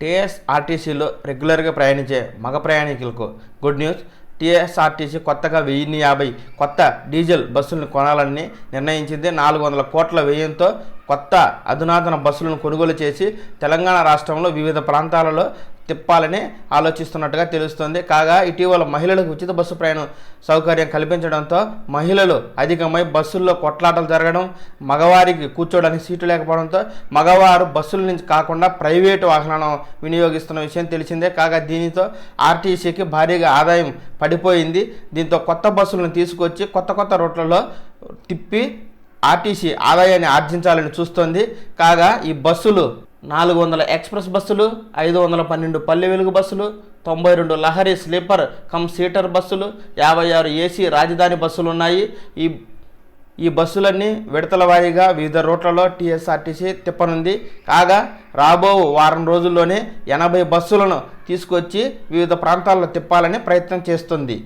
టీఎస్ఆర్టీసీలో రెగ్యులర్గా ప్రయాణించే మగ ప్రయాణికులకు గుడ్ న్యూస్. టీఎస్ఆర్టీసీ కొత్తగా వెయ్యిన్ని యాభై కొత్త డీజిల్ బస్సులను కొనాలని నిర్ణయించింది. నాలుగు వందల కోట్ల వ్యయంతో కొత్త అధునాతన బస్సులను కొనుగోలు చేసి తెలంగాణ రాష్ట్రంలో వివిధ ప్రాంతాలలో తిప్పాలని ఆలోచిస్తున్నట్టుగా తెలుస్తుంది. కాగా ఇటీవల మహిళలకు ఉచిత బస్సు ప్రయాణం సౌకర్యం కల్పించడంతో మహిళలు అధికమై బస్సుల్లో కొట్లాటలు జరగడం మగవారికి కూర్చోడానికి సీటు లేకపోవడంతో మగవారు బస్సుల నుంచి కాకుండా ప్రైవేటు వాహనాలను వినియోగిస్తున్న విషయం తెలిసిందే. కాగా దీనితో ఆర్టీసీకి భారీగా ఆదాయం పడిపోయింది. దీంతో కొత్త బస్సులను తీసుకొచ్చి కొత్త కొత్త రూట్లలో తిప్పి ఆర్టీసీ ఆదాయాన్ని ఆర్జించాలని చూస్తోంది. కాగా ఈ బస్సులు నాలుగు వందల ఎక్స్ప్రెస్ బస్సులు ఐదు వందల పన్నెండు పల్లె వెలుగు బస్సులు తొంభై రెండు లహరి స్లీపర్ కమ్ సీటర్ బస్సులు యాభై ఆరు ఏసీ రాజధాని బస్సులు ఉన్నాయి ఈ ఈ బస్సులన్నీ విడతల వారీగా వివిధ రూట్లలో టీఎస్ఆర్టీసీ తిప్పనుంది. కాగా రాబో వారం రోజుల్లోనే ఎనభై బస్సులను తీసుకొచ్చి వివిధ ప్రాంతాల్లో తిప్పాలని ప్రయత్నం చేస్తుంది.